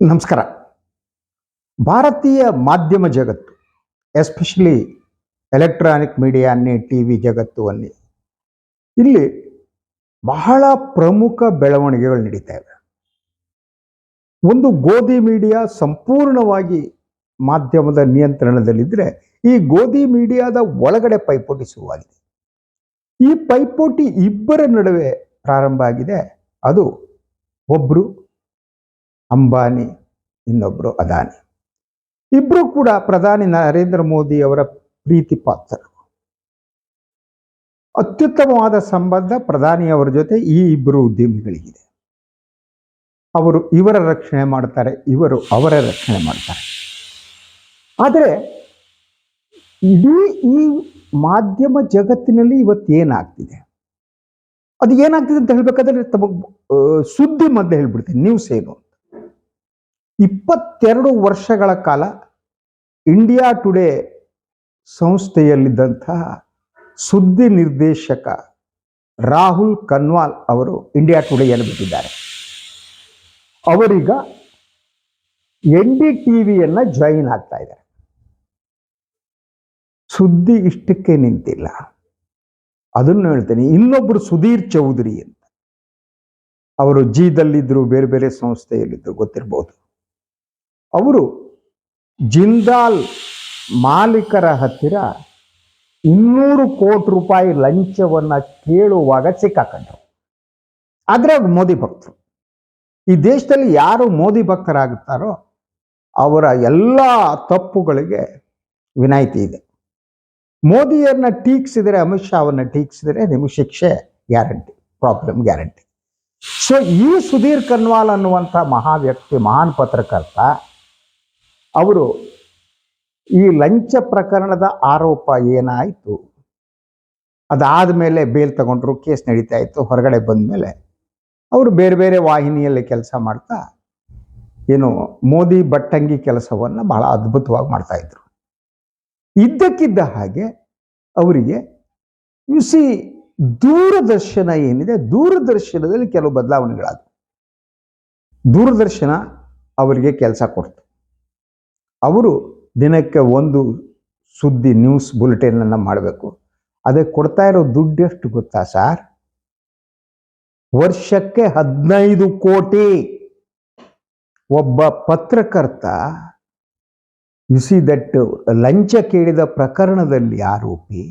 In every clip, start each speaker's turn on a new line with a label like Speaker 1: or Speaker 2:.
Speaker 1: ನಮಸ್ಕಾರ. ಭಾರತೀಯ ಮಾಧ್ಯಮ ಜಗತ್ತು ಎಸ್ಪೆಷಲಿ ಎಲೆಕ್ಟ್ರಾನಿಕ್ ಮೀಡಿಯಾ ಅನ್ನಿ ಟಿ ವಿ ಜಗತ್ತು ಅನ್ನಿ ಇಲ್ಲಿ ಬಹಳ ಪ್ರಮುಖ ಬೆಳವಣಿಗೆಗಳು ನಡೀತಾ ಇವೆ. ಒಂದು ಗೋಧಿ ಮೀಡಿಯಾ ಸಂಪೂರ್ಣವಾಗಿ ಮಾಧ್ಯಮದ ನಿಯಂತ್ರಣದಲ್ಲಿದ್ದರೆ ಈ ಗೋಧಿ ಮೀಡಿಯಾದ ಒಳಗಡೆ ಪೈಪೋಟಿ ಶುರುವಾಗಿದೆ. ಈ ಪೈಪೋಟಿ ಇಬ್ಬರ ನಡುವೆ ಪ್ರಾರಂಭ ಆಗಿದೆ. ಅದು ಒಬ್ಬರು ಅಂಬಾನಿ ಇನ್ನೊಬ್ಬರು ಅದಾನಿ. ಇಬ್ಬರು ಕೂಡ ಪ್ರಧಾನಿ ನರೇಂದ್ರ ಮೋದಿ ಅವರ ಪ್ರೀತಿ ಪಾತ್ರರು. ಅತ್ಯುತ್ತಮವಾದ ಸಂಬಂಧ ಪ್ರಧಾನಿಯವರ ಜೊತೆ ಈ ಇಬ್ಬರು ಉದ್ಯಮಿಗಳಿಗಿದೆ. ಅವರು ಇವರ ರಕ್ಷಣೆ ಮಾಡ್ತಾರೆ, ಇವರು ಅವರ ರಕ್ಷಣೆ ಮಾಡ್ತಾರೆ. ಆದರೆ ಇಡೀ ಈ ಮಾಧ್ಯಮ ಜಗತ್ತಿನಲ್ಲಿ ಇವತ್ತೇನಾಗ್ತಿದೆ ಅದು ಏನಾಗ್ತಿದೆ ಅಂತ ಹೇಳ್ಬೇಕಾದ್ರೆ ತಮಗೆ ಸುದ್ದಿ ಮಧ್ಯೆ ಹೇಳ್ಬಿಡ್ತೀನಿ ನ್ಯೂಸ್ ಏನು? ಇಪ್ಪತ್ತೆರಡು ವರ್ಷಗಳ ಕಾಲ ಇಂಡಿಯಾ ಟುಡೇ ಸಂಸ್ಥೆಯಲ್ಲಿದ್ದಂತಹ ಸುದ್ದಿ ನಿರ್ದೇಶಕ ರಾಹುಲ್ ಕನ್ವಾಲ್ ಅವರು ಇಂಡಿಯಾ ಟುಡೇಯಲ್ಲಿ ಬಿಟ್ಟಿದ್ದಾರೆ. ಅವರೀಗ ಎನ್ ಡಿ ಟಿವಿಯನ್ನ ಜಾಯಿನ್ ಆಗ್ತಾ ಇದ್ದಾರೆ. ಸುದ್ದಿ ಇಷ್ಟಕ್ಕೆ ನಿಂತಿಲ್ಲ. ಅದನ್ನು ಹೇಳ್ತೇನೆ ಇನ್ನೊಬ್ಬರು ಸುಧೀರ್ ಚೌಧರಿ ಅಂತ. ಅವರು ಜೀದಲ್ಲಿದ್ದರು, ಬೇರೆ ಬೇರೆ ಸಂಸ್ಥೆಯಲ್ಲಿದ್ದರು ಗೊತ್ತಿರಬಹುದು ಅವರು ಜಿಂದಾಲ್ ಮಾಲೀಕರ ಹತ್ತಿರ ಇನ್ನೂರು ಕೋಟಿ ರೂಪಾಯಿ ಲಂಚವನ್ನ ಕೇಳುವಾಗ ಸಿಕ್ಕಾಕೊಂಡ್ರು. ಆದರೆ ಮೋದಿ ಭಕ್ತರು. ಈ ದೇಶದಲ್ಲಿ ಯಾರು ಮೋದಿ ಭಕ್ತರಾಗುತ್ತಾರೋ ಅವರ ಎಲ್ಲ ತಪ್ಪುಗಳಿಗೆ ವಿನಾಯಿತಿ ಇದೆ. ಮೋದಿಯರನ್ನ ಟೀಕ್ಸಿದ್ರೆ, ಅಮಿತ್ ಶಾ ಅವನ್ನ ಟೀಕ್ಸಿದ್ರೆ ನಿಮಗೆ ಶಿಕ್ಷೆ ಗ್ಯಾರಂಟಿ, ಪ್ರಾಬ್ಲಮ್ ಗ್ಯಾರಂಟಿ. ಸೊ ಈ ಸುಧೀರ್ ಕನ್ವಾಲ್ ಅನ್ನುವಂಥ ಮಹಾ ವ್ಯಕ್ತಿ ಮಹಾನ್ ಪತ್ರಕರ್ತ ಅವರು ಈ ಲಂಚ ಪ್ರಕರಣದ ಆರೋಪ ಏನಾಯಿತು? ಅದಾದ ಮೇಲೆ ಬೇಲ್ ತಗೊಂಡ್ರು, ಕೇಸ್ ನಡೀತಾ ಇತ್ತು, ಹೊರಗಡೆ ಬಂದ ಮೇಲೆ. ಅವರು ಬೇರೆ ಬೇರೆ ವಾಹಿನಿಯಲ್ಲಿ ಕೆಲಸ ಮಾಡ್ತಾ, ಏನು ಮೋದಿ ಬಟ್ಟಂಗಿ ಕೆಲಸವನ್ನು ಬಹಳ ಅದ್ಭುತವಾಗಿ ಮಾಡ್ತಾ ಇದ್ರು. ಇದ್ದಕ್ಕಿದ್ದ ಹಾಗೆ ಅವರಿಗೆ ಯು ಸಿ ದೂರದರ್ಶನ ಏನಿದೆ, ದೂರದರ್ಶನದಲ್ಲಿ ಕೆಲವು ಬದಲಾವಣೆಗಳಾದವು. ದೂರದರ್ಶನ ಅವರಿಗೆ ಕೆಲಸ ಕೊಡ್ತು. ಅವರು ದಿನಕ್ಕೆ ಒಂದು ಸುದ್ದಿ ನ್ಯೂಸ್ ಬುಲೆಟಿನ್ ಅನ್ನು ಮಾಡಬೇಕು. ಅದಕ್ಕೆ ಕೊಡ್ತಾ ಇರೋ ದುಡ್ಡು ಎಷ್ಟು ಗೊತ್ತಾ ಸರ್? ವರ್ಷಕ್ಕೆ ಹದಿನೈದು ಕೋಟಿ. ಒಬ್ಬ ಪತ್ರಕರ್ತ ಸಿ ದಟ್ ಲಂಚ ಕೇಳಿದ ಪ್ರಕರಣದಲ್ಲಿ ಆರೋಪಿ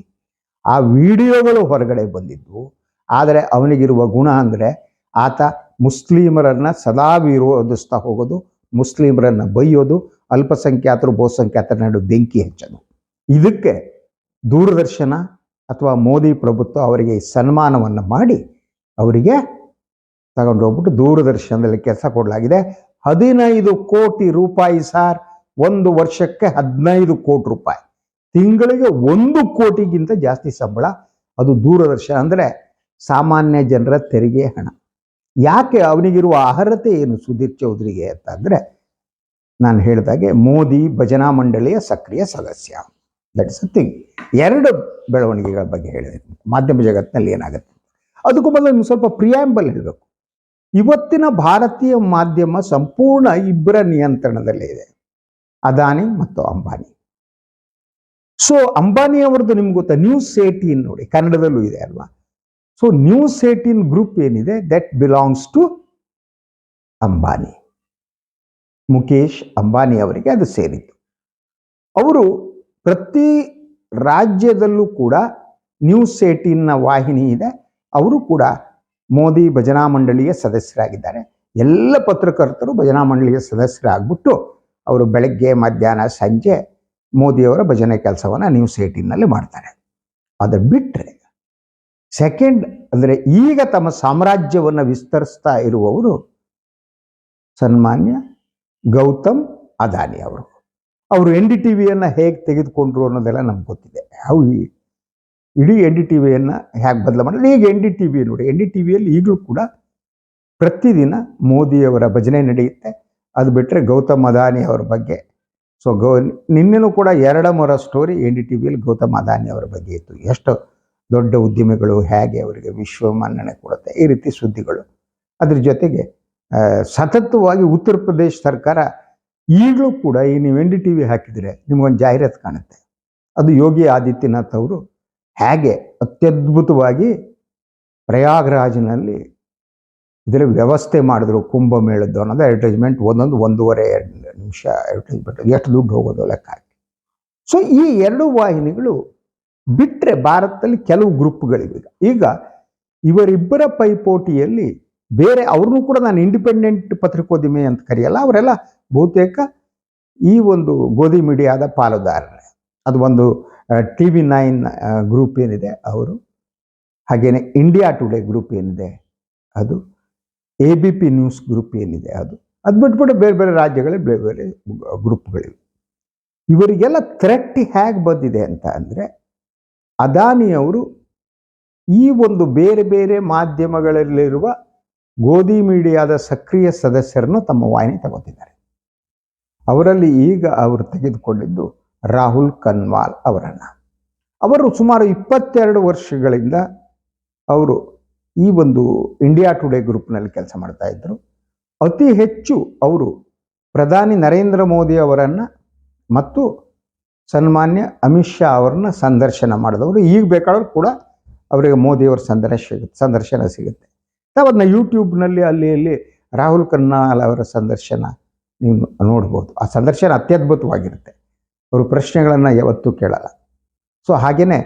Speaker 1: ಆ ವಿಡಿಯೋಗಳು ಹೊರಗಡೆ ಬಂದಿದ್ದು ಆದರೆ ಅವನಿಗಿರುವ ಗುಣ ಅಂದರೆ ಆತ ಮುಸ್ಲಿಮರನ್ನ ಸದಾ ವಿರೋಧಿಸ್ತಾ ಹೋಗೋದು ಮುಸ್ಲಿಮರನ್ನ ಬೈಯೋದು, ಅಲ್ಪಸಂಖ್ಯಾತರು, ಬಹುಸಂಖ್ಯಾತರ ನಡು ಬೆಂಕಿ ಹೆಚ್ಚೋದು. ಇದಕ್ಕೆ ದೂರದರ್ಶನ ಅಥವಾ ಮೋದಿ ಪ್ರಭುತ್ವ ಅವರಿಗೆ ಸನ್ಮಾನವನ್ನು ಮಾಡಿ ಅವರಿಗೆ ತಗೊಂಡು ಹೋಗ್ಬಿಟ್ಟು ದೂರದರ್ಶನದಲ್ಲಿ ಕೆಲಸ ಕೊಡಲಾಗಿದೆ. ಹದಿನೈದು ಕೋಟಿ ರೂಪಾಯಿ ಸಾರ್, ಒಂದು ವರ್ಷಕ್ಕೆ ಹದಿನೈದು ಕೋಟಿ ರೂಪಾಯಿ. ತಿಂಗಳಿಗೆ ಒಂದು ಕೋಟಿಗಿಂತ ಜಾಸ್ತಿ ಸಂಬಳ. ಅದು ದೂರದರ್ಶನ ಅಂದರೆ ಸಾಮಾನ್ಯ ಜನರ ತೆರಿಗೆ ಹಣ. ಯಾಕೆ ಅವನಿಗಿರುವ ಅರ್ಹತೆ ಏನು ಸುಧೀರ್ ಚೌಧರಿಗೆ ಅಂತಂದರೆ ನಾನು ಹೇಳಿದಾಗೆ ಮೋದಿ ಭಜನಾ ಮಂಡಳಿಯ ಸಕ್ರಿಯ ಸದಸ್ಯ. ದಟ್ ಇಸ್ ಥಿಂಗ್ ಎರಡು ಬೆಳವಣಿಗೆಗಳ ಬಗ್ಗೆ ಹೇಳಿದೆ. ಮಾಧ್ಯಮ ಜಗತ್ತಿನಲ್ಲಿ ಏನಾಗುತ್ತೆ? ಅದಕ್ಕೂ ಮೊದಲು ಸ್ವಲ್ಪ ಪ್ರಿಯಾಂಬಲ್ ಹೇಳಬೇಕು. ಇವತ್ತಿನ ಭಾರತೀಯ ಮಾಧ್ಯಮ ಸಂಪೂರ್ಣ ಇಬ್ಬರ ನಿಯಂತ್ರಣದಲ್ಲೇ ಇದೆ. ಅದಾನಿ ಮತ್ತು ಅಂಬಾನಿ. ಸೊ ಅಂಬಾನಿ ಅವರದ್ದು ನಿಮ್ಗೆ ಗೊತ್ತಾ? ನ್ಯೂಸ್ ಏಟೀನ್ ನೋಡಿ. ಕನ್ನಡದಲ್ಲೂ ಇದೆ ಅಲ್ವಾ? ಸೊ ನ್ಯೂ ಸೇಟಿನ್ ಗ್ರೂಪ್ ಏನಿದೆ? That belongs to Ambani. Mukesh Ambani ಅವರಿಗೆ ಅದು ಸೇರಿತ್ತು. ಅವರು ಪ್ರತಿ ರಾಜ್ಯದಲ್ಲೂ ಕೂಡ ನ್ಯೂಸ್ ಏಟೀನ್ನ ವಾಹಿನಿ ಇದೆ. ಅವರು ಕೂಡ ಮೋದಿ ಭಜನಾ ಮಂಡಳಿಯ ಸದಸ್ಯರಾಗಿದ್ದಾರೆ. ಎಲ್ಲ ಪತ್ರಕರ್ತರು ಭಜನಾ ಮಂಡಳಿಯ ಸದಸ್ಯರಾಗ್ಬಿಟ್ಟು ಅವರು ಬೆಳಗ್ಗೆ, ಮಧ್ಯಾಹ್ನ, ಸಂಜೆ ಮೋದಿಯವರ ಭಜನೆ ಕೆಲಸವನ್ನು ನ್ಯೂಸ್ ಏಟೀನ್ನಲ್ಲಿ ಮಾಡ್ತಾರೆ. ಅದು ಬಿಟ್ಟರೆ ಸೆಕೆಂಡ್ ಅಂದರೆ ಈಗ ತಮ್ಮ ಸಾಮ್ರಾಜ್ಯವನ್ನು ವಿಸ್ತರಿಸ್ತಾ ಇರುವವರು ಸನ್ಮಾನ್ಯ ಗೌತಮ್ ಅದಾನಿ ಅವರು. ಅವರು ಎನ್ ಡಿ ಟಿ ವಿಯನ್ನು ಹೇಗೆ ತೆಗೆದುಕೊಂಡ್ರು ಅನ್ನೋದೆಲ್ಲ ನಮ್ಗೆ ಗೊತ್ತಿದೆ. ಅವು ಇಡೀ ಎನ್ ಡಿ ಟಿ ವಿಯನ್ನು ಹೇಗೆ ಬದಲ ಮಾಡಿದ್ರೆ ಈಗ ಎನ್ ಡಿ ಟಿ ವಿ ನೋಡಿ, ಎನ್ ಡಿ ಟಿ ವಿಯಲ್ಲಿ ಈಗಲೂ ಕೂಡ ಪ್ರತಿದಿನ ಮೋದಿಯವರ ಭಜನೆ ನಡೆಯುತ್ತೆ. ಅದು ಬಿಟ್ಟರೆ ಗೌತಮ್ ಅದಾನಿ ಅವರ ಬಗ್ಗೆ. ಸೊ ಗೌ ನಿನ್ನೆನೂ ಕೂಡ ಎರಡ ಮೊರ ಸ್ಟೋರಿ ಎನ್ ಡಿ ಟಿ ವಿಯಲ್ಲಿ ಗೌತಮ್ ಅದಾನಿ ಅವರ ಬಗ್ಗೆ ಇತ್ತು. ಎಷ್ಟು ದೊಡ್ಡ ಉದ್ಯಮಿಗಳು ಹೇಗೆ ಅವರಿಗೆ ವಿಶ್ವ ಮನ್ನಣೆ ಕೊಡುತ್ತೆ, ಈ ರೀತಿ ಸುದ್ದಿಗಳು. ಅದ್ರ ಜೊತೆಗೆ ಸತತವಾಗಿ ಉತ್ತರ ಪ್ರದೇಶ ಸರ್ಕಾರ ಈಗಲೂ ಕೂಡ ಈ ನೀವು ಎನ್ ಡಿ ಟಿ ವಿ ಹಾಕಿದರೆ ನಿಮಗೊಂದು ಜಾಹೀರಾತು ಕಾಣುತ್ತೆ. ಅದು ಯೋಗಿ ಆದಿತ್ಯನಾಥ್ ಅವರು ಹೇಗೆ ಅತ್ಯದ್ಭುತವಾಗಿ ಪ್ರಯಾಗ್ರಾಜ್ನಲ್ಲಿ ಇದರ ವ್ಯವಸ್ಥೆ ಮಾಡಿದ್ರು ಕುಂಭಮೇಳದ್ದು ಅನ್ನೋದು ಅಡ್ವರ್ಟೈಸ್ಮೆಂಟ್ ಒಂದೊಂದು ಒಂದೂವರೆ ಎರಡು ನಿಮಿಷ ಅಡ್ವರ್ಟೈಸ್ಮೆಂಟ್ ಎಷ್ಟು ದುಡ್ಡು ಹೋಗೋದು ಲೆಕ್ಕ ಹಾಕಿ. ಸೊ ಈ ಎರಡು ವಾಹಿನಿಗಳು ಬಿಟ್ಟರೆ ಭಾರತದಲ್ಲಿ ಕೆಲವು ಗ್ರೂಪ್ಗಳಿವೆ. ಈಗ ಇವರಿಬ್ಬರ ಪೈಪೋಟಿಯಲ್ಲಿ ಬೇರೆ ಅವ್ರನ್ನೂ ಕೂಡ ನಾನು ಇಂಡಿಪೆಂಡೆಂಟ್ ಪತ್ರಿಕೋದ್ಯಮಿ ಅಂತ ಕರೆಯಲ್ಲ, ಅವರೆಲ್ಲ ಬಹುತೇಕ ಈ ಒಂದು ಗೋಧಿ ಮೀಡಿಯಾದ ಪಾಲುದಾರರೇ. ಅದು ಒಂದು ಟಿ ವಿ ನೈನ್ ಗ್ರೂಪ್ ಏನಿದೆ ಅವರು, ಹಾಗೇನೆ ಇಂಡಿಯಾ ಟುಡೇ ಗ್ರೂಪ್ ಏನಿದೆ ಅದು, A B P news group ಏನಿದೆ ಅದು ಅದು ಬಿಟ್ಬಿಟ್ಟು ಬೇರೆ ಬೇರೆ ರಾಜ್ಯಗಳಲ್ಲಿ ಬೇರೆ ಬೇರೆ ಗ್ರೂಪ್ಗಳಿವೆ. ಇವರಿಗೆಲ್ಲ ಥ್ರೆಟ್ ಹೇಗೆ ಬಂದಿದೆ ಅಂತ ಅಂದರೆ ಅದಾನಿಯವರು ಈ ಒಂದು ಬೇರೆ ಬೇರೆ ಮಾಧ್ಯಮಗಳಲ್ಲಿರುವ ಗೋಧಿ ಮೀಡಿಯಾದ ಸಕ್ರಿಯ ಸದಸ್ಯರನ್ನು ತಮ್ಮ ವಾಹಿನಿ ತಗೋತಿದ್ದಾರೆ. ಅವರಲ್ಲಿ ಈಗ ಅವರು ತೆಗೆದುಕೊಂಡಿದ್ದು ರಾಹುಲ್ ಕನ್ವಾಲ್ ಅವರನ್ನು. ಅವರು ಸುಮಾರು ಇಪ್ಪತ್ತೆರಡು ವರ್ಷಗಳಿಂದ ಅವರು ಈ ಒಂದು ಇಂಡಿಯಾ ಟುಡೇ ಗ್ರೂಪ್ನಲ್ಲಿ ಕೆಲಸ ಮಾಡ್ತಾ ಇದ್ದರು. ಅತಿ ಹೆಚ್ಚು ಅವರು ಪ್ರಧಾನಿ ನರೇಂದ್ರ ಮೋದಿ ಅವರನ್ನು ಮತ್ತು ಸನ್ಮಾನ್ಯ ಅಮಿತ್ ಶಾ ಅವರನ್ನ ಸಂದರ್ಶನ ಮಾಡಿದವರು. ಈಗ ಬೇಕಾದ್ರೂ ಕೂಡ ಅವರಿಗೆ ಮೋದಿಯವರ ಸಂದರ್ಶ ಸಂದರ್ಶನ ಸಿಗುತ್ತೆ. ಅದನ್ನ ಯೂಟ್ಯೂಬ್ನಲ್ಲಿ ಅಲ್ಲಿ, ಇಲ್ಲಿ ರಾಹುಲ್ ಖನ್ನಾಲ್ ಅವರ ಸಂದರ್ಶನ ನೀವು ನೋಡ್ಬೋದು. ಆ ಸಂದರ್ಶನ ಅತ್ಯದ್ಭುತವಾಗಿರುತ್ತೆ. ಅವರು ಪ್ರಶ್ನೆಗಳನ್ನು ಯಾವತ್ತೂ ಕೇಳಲ್ಲ. ಸೊ ಹಾಗೆಯೇ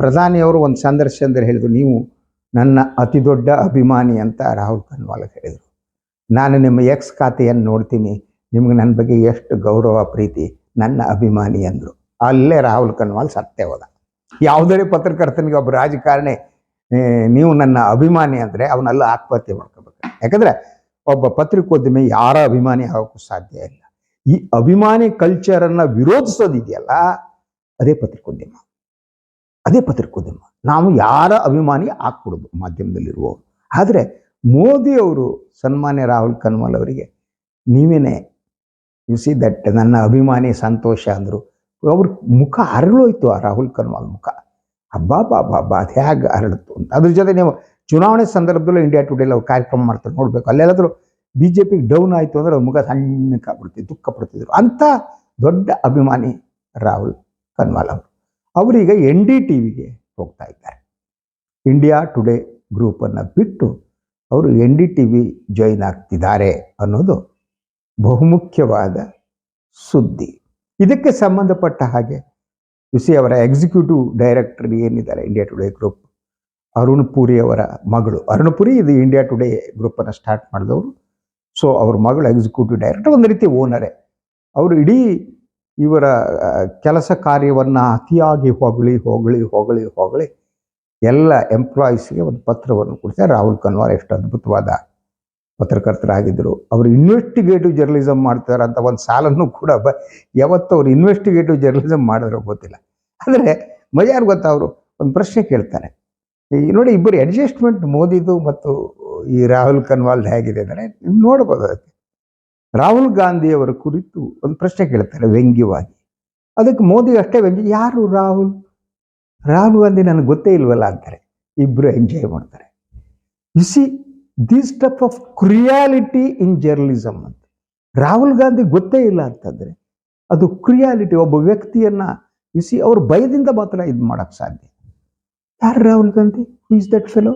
Speaker 1: ಪ್ರಧಾನಿಯವರು ಒಂದು ಸಂದರ್ಶನದಲ್ಲಿ ಹೇಳಿದ್ರು, ನೀವು ನನ್ನ ಅತಿ ದೊಡ್ಡ ಅಭಿಮಾನಿ ಅಂತ ರಾಹುಲ್ ಕನ್ವಾಲ್ ಹೇಳಿದರು. ನಾನು ನಿಮ್ಮ ಎಕ್ಸ್ ಖಾತೆಯನ್ನು ನೋಡ್ತೀನಿ. ನಿಮ್ಗೆ ನನ್ನ ಬಗ್ಗೆ ಎಷ್ಟು ಗೌರವ, ಪ್ರೀತಿ ನನ್ನ ಅಭಿಮಾನಿ ಅಂದರು. ಅಲ್ಲೇ ರಾಹುಲ್ ಕನ್ವಾಲ್ ಸತ್ತೆ ಹೋದ. ಯಾವುದೇ ಪತ್ರಕರ್ತನಿಗೆ ಒಬ್ಬ ರಾಜಕಾರಣಿ ನೀವು ನನ್ನ ಅಭಿಮಾನಿ ಅಂದರೆ ಅವನಲ್ಲ ಆತ್ಮಹತ್ಯೆ ಮಾಡ್ಕೋಬೇಕು. ಯಾಕಂದರೆ ಒಬ್ಬ ಪತ್ರಿಕೋದ್ಯಮಿ ಯಾರ ಅಭಿಮಾನಿ ಆಗೋಕ್ಕೂ ಸಾಧ್ಯ ಇಲ್ಲ. ಈ ಅಭಿಮಾನಿ ಕಲ್ಚರನ್ನು ವಿರೋಧಿಸೋದಿದೆಯಲ್ಲ, ಅದೇ ಪತ್ರಿಕೋದ್ಯಮ. ಅದೇ ಪತ್ರಿಕೋದ್ಯಮ. ನಾವು ಯಾರ ಅಭಿಮಾನಿ ಆಗ್ಕೊಡೋದು ಮಾಧ್ಯಮದಲ್ಲಿರುವವರು. ಆದರೆ ಮೋದಿ ಅವರು ಸನ್ಮಾನ್ಯ ರಾಹುಲ್ ಕನ್ವಾಲ್ ಅವರಿಗೆ, ನೀವೇನೆ ಯು ಸಿ ದಟ್ ನನ್ನ ಅಭಿಮಾನಿ ಸಂತೋಷ ಅಂದರು. ಅವ್ರ ಮುಖ ಅರಳೋಯ್ತು ಆ ರಾಹುಲ್ ಕನ್ವಾಲ್ ಮುಖ. ಹಬ್ಬಾ ಬಾ ಬಾ ಬಾ, ಅದು ಹೇಗೆ ಅರಳಿತು ಅಂತ. ಅದ್ರ ಜೊತೆ ನೀವು ಚುನಾವಣೆ ಸಂದರ್ಭದಲ್ಲೂ ಇಂಡಿಯಾ ಟುಡೇಲಿ ಅವ್ರು ಕಾರ್ಯಕ್ರಮ ಮಾಡ್ತಾರೆ, ನೋಡಬೇಕು. ಅಲ್ಲೆಲ್ಲಾದರೂ ಬಿ ಜೆ ಪಿಗೆ ಡೌನ್ ಆಯಿತು ಅಂದರೆ ಅವ್ರ ಮುಖ ಸಣ್ಣಕ್ಕಾಗ್ಬಿಡ್ತಿದ್ರು ದುಃಖ ಪಡ್ತಿದ್ರು ಅಂಥ ದೊಡ್ಡ ಅಭಿಮಾನಿ ರಾಹುಲ್ ಕನ್ವಾಲ್ ಅವರು. ಅವರೀಗ ಎನ್ ಡಿ ಟಿ ವಿಗೆ ಹೋಗ್ತಾ ಇದ್ದಾರೆ. ಇಂಡಿಯಾ ಟುಡೇ ಗ್ರೂಪನ್ನು ಬಿಟ್ಟು ಅವರು N D T V join ಆಗ್ತಿದ್ದಾರೆ ಅನ್ನೋದು ಬಹುಮುಖ್ಯವಾದ ಸುದ್ದಿ. ಇದಕ್ಕೆ ಸಂಬಂಧಪಟ್ಟ ಹಾಗೆ ಯುಸಿ ಅವರ ಎಕ್ಸಿಕ್ಯೂಟಿವ್ ಡೈರೆಕ್ಟರ್ ಏನಿದ್ದಾರೆ India today group Arun Puri ಅವರ ಮಗಳು. ಅರುಣ್ ಪುರಿ ಇದು ಇಂಡಿಯಾ ಟುಡೇ ಗ್ರೂಪನ್ನು ಸ್ಟಾರ್ಟ್ ಮಾಡಿದವರು. ಸೊ ಅವ್ರ ಮಗಳು ಎಕ್ಸಿಕ್ಯೂಟಿವ್ ಡೈರೆಕ್ಟರ್ ಒಂದು ರೀತಿ ಓನರೇ ಅವರು ಇಡೀ ಇವರ ಕೆಲಸ ಕಾರ್ಯವನ್ನು ಅತಿಯಾಗಿ ಹೊಗಳಿ ಹೊಗಳಿ ಹೊಗಳಿ ಹೊಗಳಿ ಎಲ್ಲ ಎಂಪ್ಲಾಯೀಸ್ಗೆ ಒಂದು ಪತ್ರವನ್ನು ಕೊಡ್ತಾರೆ. ರಾಹುಲ್ ಕನ್ವಾರ್ ಎಷ್ಟು ಅದ್ಭುತವಾದ ಪತ್ರಕರ್ತರಾಗಿದ್ದರು. ಅವರು ಇನ್ವೆಸ್ಟಿಗೇಟಿವ್ ಜರ್ನಲಿಸಮ್ ಮಾಡ್ತಾರೆ ಅಂತ ಒಂದು ಸಾಲನ್ನು ಕೂಡ ಬ, ಯಾವತ್ತು ಅವ್ರು ಇನ್ವೆಸ್ಟಿಗೇಟಿವ್ ಜರ್ನಲಿಸಮ್ ಮಾಡಿದ್ರು ಗೊತ್ತಿಲ್ಲ. ಆದರೆ ಮಜಾರ್ ಗೊತ್ತಾ ಅವರು? ಒಂದು ಪ್ರಶ್ನೆ ಕೇಳ್ತಾರೆ. ಈ ನೋಡಿ ಇಬ್ಬರು ಅಡ್ಜಸ್ಟ್ಮೆಂಟ್ ಮೋದಿದು ಮತ್ತು ಈ ರಾಹುಲ್ ಕನ್ವಾಲ್ ಹೇಗಿದೆ ಅಂದರೆ ನೀವು ನೋಡ್ಬೋದು ಅದಕ್ಕೆ. ರಾಹುಲ್ ಗಾಂಧಿಯವರ ಕುರಿತು ಒಂದು ಪ್ರಶ್ನೆ ಕೇಳ್ತಾರೆ ವ್ಯಂಗ್ಯವಾಗಿ. ಅದಕ್ಕೆ ಮೋದಿ ಅಷ್ಟೇ ವ್ಯಂಗ್ಯ, ಯಾರು ರಾಹುಲ್? ರಾಹುಲ್ ಗಾಂಧಿ ನನಗೆ ಗೊತ್ತೇ ಇಲ್ವಲ್ಲ ಅಂತಾರೆ. ಇಬ್ಬರು ಎಂಜಾಯ್ ಮಾಡ್ತಾರೆ. You see this type of quality in journalism ಅಂತ ರಾಹುಲ್ ಗಾಂಧಿ ಗೊತ್ತೇ ಇಲ್ಲ ಅಂತಂದ್ರೆ ಅದು ಕ್ರಿಯಾಲಿಟಿ ಒಬ್ಬ ವ್ಯಕ್ತಿಯನ್ನ ಇಸಿ ಅವ್ರ ಭಯದಿಂದ ಮಾತ್ರ ಇದು ಮಾಡಕ್ ಸಾಧ್ಯ. ಯಾರು Rahul Gandhi? Who is that fellow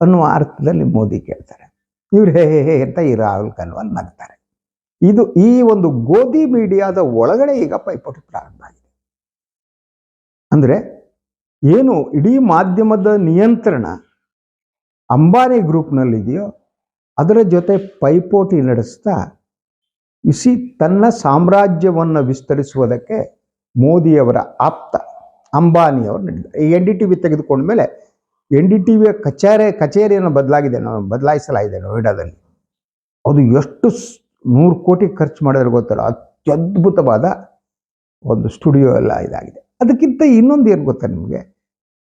Speaker 1: ಅನ್ನುವ ಅರ್ಥದಲ್ಲಿ ಮೋದಿ ಕೇಳ್ತಾರೆ. ಇವ್ರು ಹೇ ಹೇ, ಅಂತ ಈ ರಾಹುಲ್ ಕನ್ವಾಲ್ ನಗ್ತಾರೆ. ಇದು ಈ ಒಂದು ಗೋಧಿ ಮೀಡಿಯಾದ ಒಳಗಡೆ ಈಗ ಪೈಪೋಟಿ ಪ್ರಾರಂಭ ಆಗಿದೆ. ಅಂದ್ರೆ ಏನು, ಇಡೀ ಮಾಧ್ಯಮದ ನಿಯಂತ್ರಣ ಅಂಬಾನಿ ಗ್ರೂಪ್ನಲ್ಲಿದೆಯೋ ಅದರ ಜೊತೆ ಪೈಪೋಟಿ ನಡೆಸ್ತಾ ಇಸಿ ತನ್ನ ಸಾಮ್ರಾಜ್ಯವನ್ನು ವಿಸ್ತರಿಸುವುದಕ್ಕೆ ಮೋದಿಯವರ ಆಪ್ತ ಅಂಬಾನಿಯವರು ನಡೆದಿದ್ದಾರೆ ಈ ಎನ್ ಡಿ ಟಿ ವಿ ತೆಗೆದುಕೊಂಡ ಮೇಲೆ ಎನ್ ಡಿ ಟಿ ವಿಯ ಕಚೇರಿ, ಕಚೇರಿಯನ್ನು ಬದಲಾಗಿದೆ, ನಾವು ಬದಲಾಯಿಸಲಾಗಿದೆ ನೋಯ್ಡಾದಲ್ಲಿ ಅದು ಎಷ್ಟು ನೂರು ಕೋಟಿ ಖರ್ಚು ಮಾಡಿದ್ರೆ ಗೊತ್ತಲ್ಲ, ಅತ್ಯದ್ಭುತವಾದ ಒಂದು ಸ್ಟುಡಿಯೋ ಎಲ್ಲ ಇದಾಗಿದೆ. ಅದಕ್ಕಿಂತ ಇನ್ನೊಂದು ಏನು ಗೊತ್ತಾ ನಿಮಗೆ?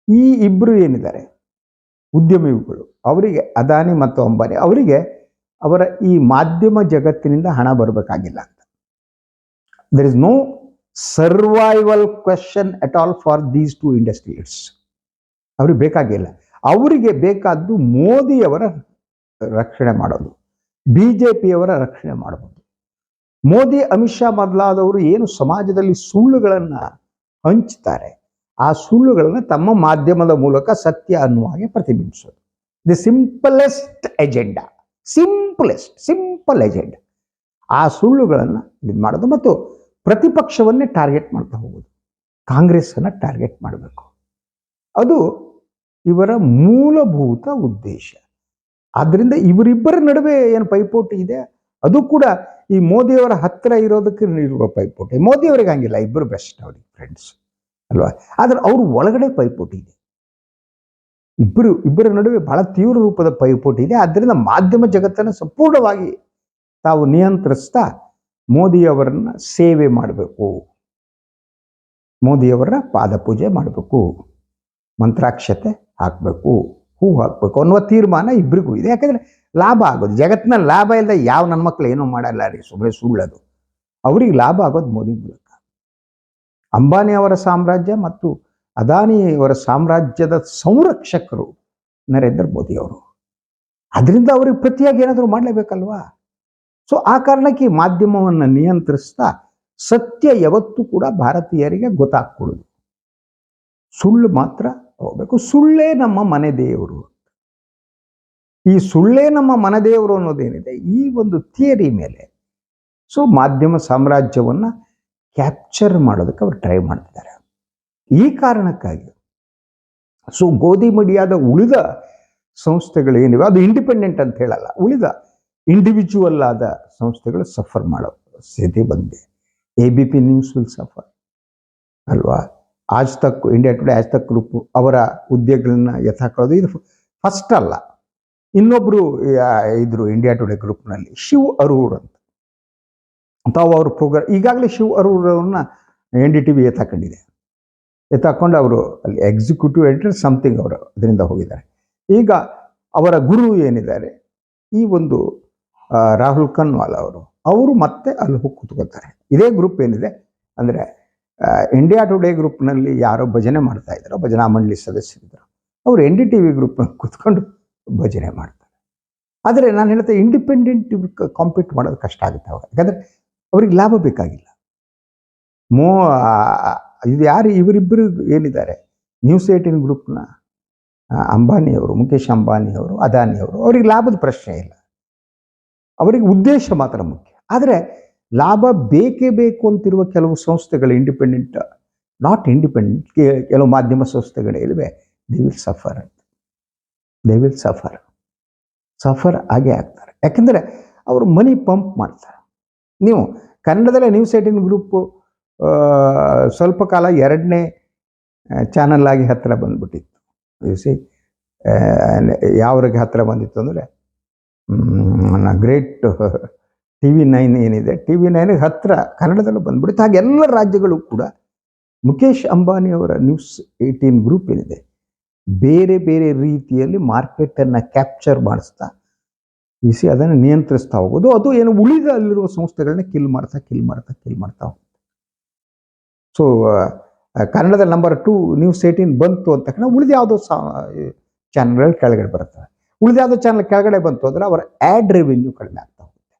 Speaker 1: ಈ ಇಬ್ಬರು ಏನಿದ್ದಾರೆ? ಉದ್ಯಮಿಗಳು, ಅವರಿಗೆ ಅದಾನಿ ಮತ್ತು ಅಂಬಾನಿ, ಅವರಿಗೆ ಅವರ ಈ ಮಾಧ್ಯಮ ಜಗತ್ತಿನಿಂದ ಹಣ ಬರಬೇಕಾಗಿಲ್ಲ ಅಂತ. There is no survival question at all for these two industrials ಅವ್ರಿಗೆ ಬೇಕಾಗಿಲ್ಲ. ಅವರಿಗೆ ಬೇಕಾದ್ದು ಮೋದಿಯವರ ರಕ್ಷಣೆ ಮಾಡೋದು ಬಿ ಜೆ ಪಿಯವರ ರಕ್ಷಣೆ ಮಾಡಬಹುದು ಮೋದಿ, ಅಮಿತ್ ಶಾ ಮೊದಲಾದವರು ಏನು ಸಮಾಜದಲ್ಲಿ ಸುಳ್ಳುಗಳನ್ನು ಹಂಚ್ತಾರೆ ಆ ಸುಳ್ಳುಗಳನ್ನು ತಮ್ಮ ಮಾಧ್ಯಮದ ಮೂಲಕ ಸತ್ಯ ಅನ್ನುವ ಹಾಗೆ ಪ್ರತಿಬಿಂಬಿಸೋದು. The simplest agenda simplest simple agenda ಆ ಸುಳ್ಳುಗಳನ್ನು ಇದು ಮಾಡೋದು ಮತ್ತು ಪ್ರತಿಪಕ್ಷವನ್ನೇ ಟಾರ್ಗೆಟ್ ಮಾಡ್ತಾ ಹೋಗೋದು. ಕಾಂಗ್ರೆಸ್ಸನ್ನು ಟಾರ್ಗೆಟ್ ಮಾಡಬೇಕು. ಅದು ಇವರ ಮೂಲಭೂತ ಉದ್ದೇಶ. ಆದ್ದರಿಂದ ಇವರಿಬ್ಬರ ನಡುವೆ ಏನು ಪೈಪೋಟಿ ಇದೆ, ಅದು ಕೂಡ ಈ ಮೋದಿಯವರ ಹತ್ತಿರ ಇರೋದಕ್ಕೆ ಇರುವ ಪೈಪೋಟಿ. ಮೋದಿಯವರಿಗೆ ಹಂಗಿಲ್ಲ, ಇಬ್ಬರು ಬೆಸ್ಟ್ ಅವ್ರಿಗೆ ಫ್ರೆಂಡ್ಸ್ ಅಲ್ವಾ? ಆದ್ರೆ ಅವ್ರ ಒಳಗಡೆ ಪೈಪೋಟಿ ಇದೆ. ಇಬ್ಬರು ಇಬ್ಬರ ನಡುವೆ ಬಹಳ ತೀವ್ರ ರೂಪದ ಪೈಪೋಟಿ ಇದೆ. ಆದ್ದರಿಂದ ಮಾಧ್ಯಮ ಜಗತ್ತನ್ನು ಸಂಪೂರ್ಣವಾಗಿ ತಾವು ನಿಯಂತ್ರಿಸ್ತಾ ಮೋದಿಯವರನ್ನ ಸೇವೆ ಮಾಡಬೇಕು. ಮೋದಿಯವರ ಪಾದಪೂಜೆ ಮಾಡಬೇಕು. ಮಂತ್ರಾಕ್ಷತೆ ಹಾಕಬೇಕು. ಹೂ ಹಾಕಬೇಕು ಅನ್ನುವ ತೀರ್ಮಾನ ಇಬ್ಬರಿಗೂ ಇದೆ. ಯಾಕಂದ್ರೆ ಲಾಭ ಆಗೋದು. ಜಗತ್ತಿನ ಲಾಭ ಇಲ್ಲದೆ ಯಾವ ನನ್ನ ಮಕ್ಕಳು ಏನೂ ಮಾಡಲ್ಲ ರೀ. ಸುಮ್ಮನೆ ಸುಳ್ಳದು. ಅವ್ರಿಗೆ ಲಾಭ ಆಗೋದು ಮೋದಿ ಮೂಲಕ. ಅಂಬಾನಿ ಅವರ ಸಾಮ್ರಾಜ್ಯ ಮತ್ತು ಅದಾನಿಯವರ ಸಾಮ್ರಾಜ್ಯದ ಸಂರಕ್ಷಕರು ನರೇಂದ್ರ ಮೋದಿ ಅವರು. ಅದರಿಂದ ಅವ್ರಿಗೆ ಪ್ರತಿಯಾಗಿ ಏನಾದರೂ ಮಾಡಲೇಬೇಕಲ್ವಾ? ಸೊ ಆ ಕಾರಣಕ್ಕೆ ಮಾಧ್ಯಮವನ್ನು ನಿಯಂತ್ರಿಸ್ತಾ ಸತ್ಯ ಯಾವತ್ತೂ ಕೂಡ ಭಾರತೀಯರಿಗೆ ಗೊತ್ತಾಗ್ಕೊಡುದು ಸುಳ್ಳು ಮಾತ್ರ ಹೋಗಬೇಕು. ಸುಳ್ಳೇ ನಮ್ಮ ಮನೆ ದೇವರು ಈ ಸುಳ್ಳೇ ನಮ್ಮ ಮನದೇವರು ಅನ್ನೋದೇನಿದೆ? ಈ ಒಂದು ಥಿಯರಿ ಮೇಲೆ. ಸೊ ಮಾಧ್ಯಮ ಸಾಮ್ರಾಜ್ಯವನ್ನ ಕ್ಯಾಪ್ಚರ್ ಮಾಡೋದಕ್ಕೆ ಅವ್ರು ಟ್ರೈ ಮಾಡ್ತಿದ್ದಾರೆ. ಈ ಕಾರಣಕ್ಕಾಗಿ ಸೊ ಗೋಧಿ ಮಡಿಯಾದ ಉಳಿದ ಸಂಸ್ಥೆಗಳು ಏನಿವೆ, ಅದು ಇಂಡಿಪೆಂಡೆಂಟ್ ಅಂತ ಹೇಳಲ್ಲ, ಉಳಿದ ಇಂಡಿವಿಜುವಲ್ ಆದ ಸಂಸ್ಥೆಗಳು ಸಫರ್ ಮಾಡೋ ಸ್ಥಿತಿ ಬಂದಿದೆ. A B P news will suffer ಅಲ್ವಾ? ಆಜ್ ತಕ್ ಇಂಡಿಯಾ ಟುಡೇ ಆಜ್ ತಕ್ ಗ್ರೂಪ್ ಅವರ ಹುದ್ದೆಗಳನ್ನ ಯಥಾಕೊಳ್ಳೋದು ಇದು ಫಸ್ಟ್ ಅಲ್ಲ. ಇನ್ನೊಬ್ರು ಇದ್ರು ಇಂಡಿಯಾ ಟುಡೇ ಗ್ರೂಪ್ನಲ್ಲಿ ಶಿವ್ ಅರೂರ್ ಅಂತ. ತಾವು ಅವರು ಪ್ರೋಗ್ರಾಮ್ ಈಗಾಗಲೇ ಶಿವ್ ಅರೂರವ್ರನ್ನ ಎನ್ ಡಿ ಟಿ ವಿ ಎತ್ತಾಕೊಂಡಿದೆ. ಎತ್ತಾಕೊಂಡು ಅವರು ಅಲ್ಲಿ ಎಕ್ಸಿಕ್ಯೂಟಿವ್ ಎಡಿಟರ್ ಸಮಥಿಂಗ್ ಅವರು ಅದರಿಂದ ಹೋಗಿದ್ದಾರೆ. ಈಗ ಅವರ ಗುರು ಏನಿದ್ದಾರೆ, ಈ ಒಂದು ರಾಹುಲ್ ಕನ್ವಾಲ್ ಅವರು ಅವರು ಮತ್ತೆ ಅಲ್ಲಿ ಹೋಗಿ ಕೂತ್ಕೋತಾರೆ ಇದೇ ಗ್ರೂಪ್ ಏನಿದೆ, ಅಂದರೆ ಇಂಡಿಯಾ ಟುಡೇ ಗ್ರೂಪ್ನಲ್ಲಿ ಯಾರೋ ಭಜನೆ ಮಾಡ್ತಾ ಇದ್ದಾರೋ ಭಜನಾ ಮಂಡಳಿ ಸದಸ್ಯರಿದ್ದರು ಅವರು ಎನ್ ಡಿ ಟಿ ವಿ ಗ್ರೂಪ್ನಲ್ಲಿ ಕೂತ್ಕೊಂಡು ಭಜನೆ ಮಾಡ್ತಾರೆ. ಆದರೆ ನಾನು ಹೇಳ್ತಾ ಇಂಡಿಪೆಂಡೆಂಟ್ ಕಾಂಪೀಟ್ ಮಾಡೋದು ಕಷ್ಟ ಆಗುತ್ತೆ ಅವಾಗ. ಯಾಕಂದರೆ ಅವ್ರಿಗೆ ಲಾಭ ಬೇಕಾಗಿಲ್ಲ. ಮೋ ಇದು ಯಾರು ಇವರಿಬ್ಬರು ಏನಿದ್ದಾರೆ? ನ್ಯೂಸ್ ಏಟಿನ್ ಗ್ರೂಪ್ನ ಅಂಬಾನಿಯವರು ಮುಖೇಶ್ ಅಂಬಾನಿಯವರು, ಅದಾನಿಯವರು, ಅವ್ರಿಗೆ ಲಾಭದ ಪ್ರಶ್ನೆ ಇಲ್ಲ. ಅವರಿಗೆ ಉದ್ದೇಶ ಮಾತ್ರ ಮುಖ್ಯ. ಆದರೆ ಲಾಭ ಬೇಕೇ ಬೇಕು ಅಂತಿರುವ ಕೆಲವು ಸಂಸ್ಥೆಗಳು ಇಂಡಿಪೆಂಡೆಂಟ್ ನಾಟ್ ಇಂಡಿಪೆಂಡೆಂಟ್ ಕೆಲವು ಮಾಧ್ಯಮ ಸಂಸ್ಥೆಗಳಿವೆ ದೇ ವಿಲ್ ಸಫರ್ ಅಂತ. ದೇ ವಿಲ್ ಸಫರ್ ಸಫರ್ ಆಗೇ ಆಗ್ತಾರೆ. ಯಾಕೆಂದರೆ ಅವರು ಮನಿ ಪಂಪ್ ಮಾಡ್ತಾರೆ. ನೀವು ಕನ್ನಡದಲ್ಲೇ ನ್ಯೂಸ್ ಏಟಿನ್ ಗ್ರೂಪು ಸ್ವಲ್ಪ ಕಾಲ ಎರಡನೇ ಚಾನಲ್ ಆಗಿ ಹತ್ತಿರ ಬಂದ್ಬಿಟ್ಟಿತ್ತು. ಸಿ ಯಾವ್ರಿಗೆ ಹತ್ತಿರ ಬಂದಿತ್ತು ಅಂದರೆ ಗ್ರೇಟ್ ಟಿ ವಿ ನೈನ್ ಏನಿದೆ ಟಿ ವಿ ನೈನಿಗೆ ಹತ್ತಿರ ಕನ್ನಡದಲ್ಲೂ ಬಂದ್ಬಿಡುತ್ತೆ ಹಾಗೆ ಎಲ್ಲ ರಾಜ್ಯಗಳು ಕೂಡ, ಮುಖೇಶ್ ಅಂಬಾನಿಯವರ ನ್ಯೂಸ್ ಏಯ್ಟೀನ್ ಗ್ರೂಪ್ ಏನಿದೆ, ಬೇರೆ ಬೇರೆ ರೀತಿಯಲ್ಲಿ ಮಾರ್ಕೆಟನ್ನು ಕ್ಯಾಪ್ಚರ್ ಮಾಡಿಸ್ತಾ ಇಸಿ ಅದನ್ನು ನಿಯಂತ್ರಿಸ್ತಾ ಹೋಗೋದು. ಅದು ಏನು ಉಳಿದ ಅಲ್ಲಿರುವ ಸಂಸ್ಥೆಗಳನ್ನ ಕಿಲ್ ಮಾಡ್ತಾ ಕಿಲ್ ಮಾಡ್ತಾ ಕಿಲ್ ಮಾಡ್ತಾ ಹೋಗುತ್ತೆ ಸೊ ಕನ್ನಡದ ನಂಬರ್ ಟು ನ್ಯೂಸ್ ಏಯ್ಟೀನ್ ಬಂತು ಅಂತ ತಕ್ಷಣ ಉಳಿದ ಯಾವುದೋ ಸಾ ಚಾನಲ್ಗಳು ಕೆಳಗಡೆ ಬರ್ತವೆ ಉಳಿದ ಯಾವುದೋ ಚಾನಲ್ ಕೆಳಗಡೆ ಬಂತು ಅಂದರೆ ಅವರ ಆ್ಯಡ್ ರೆವೆನ್ಯೂ ಕಡಿಮೆ ಆಗ್ತಾ ಹೋಗುತ್ತೆ.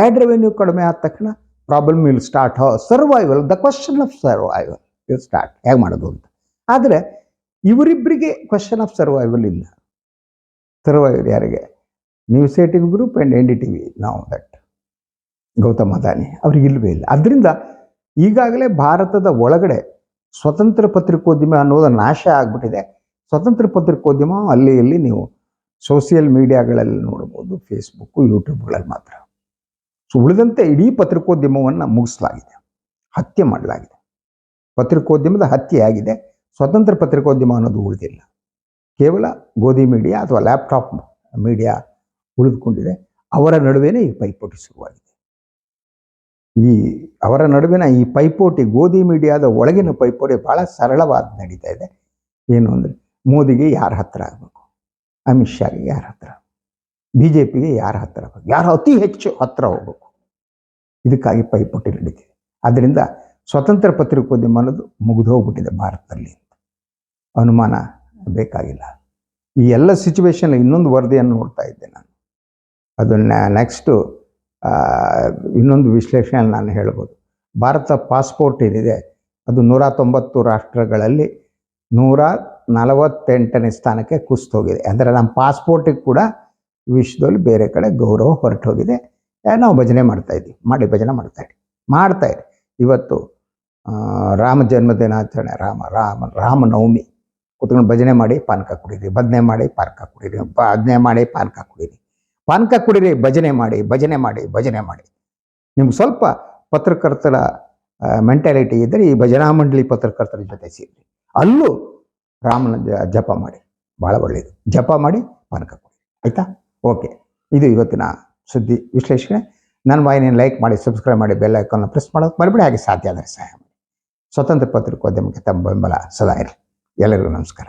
Speaker 1: ಆ್ಯಡ್ ರೆವೆನ್ಯೂ ಕಡಿಮೆ ಆದ ತಕ್ಷಣ problem will start survival the question of survival will start ಹೇಗೆ ಮಾಡೋದು ಅಂತ. ಆದರೆ, ಇವರಿಬ್ಬರಿಗೆ ಕ್ವಶನ್ ಆಫ್ ಸರ್ವೈವಲ್ ಇಲ್ಲ. ಸರ್ವೈವಲ್ ಯಾರಿಗೆ? News eighteen group and N D T V ನಾವು ದಟ್ ಗೌತಮ್ ಅದಾನಿ ಅವ್ರಿಗೆ ಇಲ್ಲವೇ ಇಲ್ಲ. ಅದರಿಂದ ಈಗಾಗಲೇ ಭಾರತದ ಒಳಗಡೆ ಸ್ವತಂತ್ರ ಪತ್ರಿಕೋದ್ಯಮ ಅನ್ನೋದು ನಾಶ ಆಗಿಬಿಟ್ಟಿದೆ. ಸ್ವತಂತ್ರ ಪತ್ರಿಕೋದ್ಯಮ ಅಲ್ಲಿ ಇಲ್ಲಿ ನೀವು ಸೋಷಿಯಲ್ ಮೀಡಿಯಾಗಳಲ್ಲಿ ನೋಡ್ಬೋದು ಫೇಸ್ಬುಕ್ಕು ಯೂಟ್ಯೂಬ್ಗಳಲ್ಲಿ ಮಾತ್ರ. ಸೊ ಉಳಿದಂತೆ ಇಡೀ ಪತ್ರಿಕೋದ್ಯಮವನ್ನು ಮುಗಿಸಲಾಗಿದೆ. ಹತ್ಯೆ ಮಾಡಲಾಗಿದೆ. ಪತ್ರಿಕೋದ್ಯಮದ ಹತ್ಯೆ ಆಗಿದೆ. ಸ್ವತಂತ್ರ ಪತ್ರಿಕೋದ್ಯಮ ಅನ್ನೋದು ಉಳಿದಿಲ್ಲ. ಕೇವಲ ಗೋಧಿ ಮೀಡಿಯಾ ಅಥವಾ ಲ್ಯಾಪ್ಟಾಪ್ ಮೀಡಿಯಾ ಉಳಿದುಕೊಂಡಿದೆ. ಅವರ ನಡುವೆನೇ ಈ ಪೈಪೋಟಿ ಶುರುವಾಗಿದೆ. ಈ ಅವರ ನಡುವಿನ ಈ ಪೈಪೋಟಿ ಗೋಧಿ ಮೀಡಿಯಾದ ಒಳಗಿನ ಪೈಪೋಟಿ ಬಹಳ ಸರಳವಾದ ನಡೀತಾ ಇದೆ. ಏನು ಅಂದರೆ ಮೋದಿಗೆ ಯಾರ ಹತ್ರ ಆಗಬೇಕು? ಅಮಿತ್ ಶಾಗೆ ಯಾರ ಹತ್ರ ಬಿ ಜೆ ಪಿಗೆ ಯಾರ ಹತ್ರ ಆಗಬೇಕು? ಯಾರು ಅತಿ ಹೆಚ್ಚು ಹತ್ರ ಹೋಗಬೇಕು? ಇದಕ್ಕಾಗಿ ಪೈಪೋಟಿ ನಡೀತಿದೆ. ಆದ್ದರಿಂದ ಸ್ವತಂತ್ರ ಪತ್ರಿಕೋದ್ಯಮ ಅನ್ನೋದು ಮುಗಿದು ಹೋಗ್ಬಿಟ್ಟಿದೆ ಭಾರತದಲ್ಲಿ ಅನುಮಾನ ಬೇಕಾಗಿಲ್ಲ. ಈ ಎಲ್ಲ ಸಿಚುವೇಶನ್ ಇನ್ನೊಂದು ವರದಿಯನ್ನು ನೋಡ್ತಾ ಇದ್ದೆ ನಾನು. ಅದನ್ನ ನೆಕ್ಸ್ಟು ಇನ್ನೊಂದು ವಿಶ್ಲೇಷಣೆ ನಾನು ಹೇಳ್ಬೋದು. ಭಾರತ ಪಾಸ್ಪೋರ್ಟ್ ಏನಿದೆ, ಅದು ನೂರ ತೊಂಬತ್ತು ರಾಷ್ಟ್ರಗಳಲ್ಲಿ ನೂರ ನಲವತ್ತೆಂಟನೇ ಸ್ಥಾನಕ್ಕೆ ಕುಸಿತೋಗಿದೆ. ಅಂದರೆ ನಮ್ಮ ಪಾಸ್ಪೋರ್ಟಿಗೆ ಕೂಡ ವಿಶ್ವದಲ್ಲಿ ಬೇರೆ ಕಡೆ ಗೌರವ ಹೊರಟೋಗಿದೆ. ನಾವು ಭಜನೆ ಮಾಡ್ತಾ ಇದ್ದೀವಿ, ಮಾಡಿ ಭಜನೆ ಮಾಡ್ತಾ ಇದ್ದೀವಿ ಮಾಡ್ತಾ ಇದ್ದೀವಿ. ಇವತ್ತು ರಾಮ ಜನ್ಮ ದಿನಾಚರಣೆ ರಾಮ ರಾಮ, ರಾಮನವಮಿ. ಕುತ್ಕೊಂಡು ಭಜನೆ ಮಾಡಿ ಪಾನಕ ಕುಡೀರಿ, ಬದನೆ ಮಾಡಿ ಪಾನಕ ಕುಡೀರಿ ಭಜನೆ ಮಾಡಿ ಪಾನಕ ಕುಡೀರಿ. ಪಾನಕ ಕುಡಿರಿ, ಭಜನೆ ಮಾಡಿ ಭಜನೆ ಮಾಡಿ ಭಜನೆ ಮಾಡಿ. ನಿಮ್ಗೆ ಸ್ವಲ್ಪ ಪತ್ರಕರ್ತರ ಮೆಂಟಾಲಿಟಿ ಇದ್ದರೆ ಈ ಭಜನಾ ಮಂಡಳಿ ಪತ್ರಕರ್ತರ ಜೊತೆ ಸೇರಿ. ಅಲ್ಲೂ ರಾಮನ ಜಪ ಮಾಡಿ. ಭಾಳ ಒಳ್ಳೆಯದು ಜಪ ಮಾಡಿ ಪಾನಕ ಕುಡಿ ಆಯಿತಾ? ಓಕೆ. ಇದು ಇವತ್ತಿನ ಸುದ್ದಿ ವಿಶ್ಲೇಷಣೆ. ನನ್ನ ವಾಹಿನಿಯನ್ನು ಲೈಕ್ ಮಾಡಿ, ಸಬ್ಸ್ಕ್ರೈಬ್ ಮಾಡಿ, ಬೆಲ್ ಐಕಾನ್ನ ಪ್ರೆಸ್ ಮಾಡೋದು ಮರಿಬೇಡಿ. ಹಾಗೆ ಸಾಧ್ಯ ಆದರೆ ಸಹಾಯ ಸ್ವತಂತ್ರ ಪತ್ರಿಕೋದ್ಯಮಕ್ಕೆ ತಮ್ಮ ಬೆಂಬಲ ಸದಾ ಇರಲಿ. ಎಲ್ಲರಿಗೂ ನಮಸ್ಕಾರ.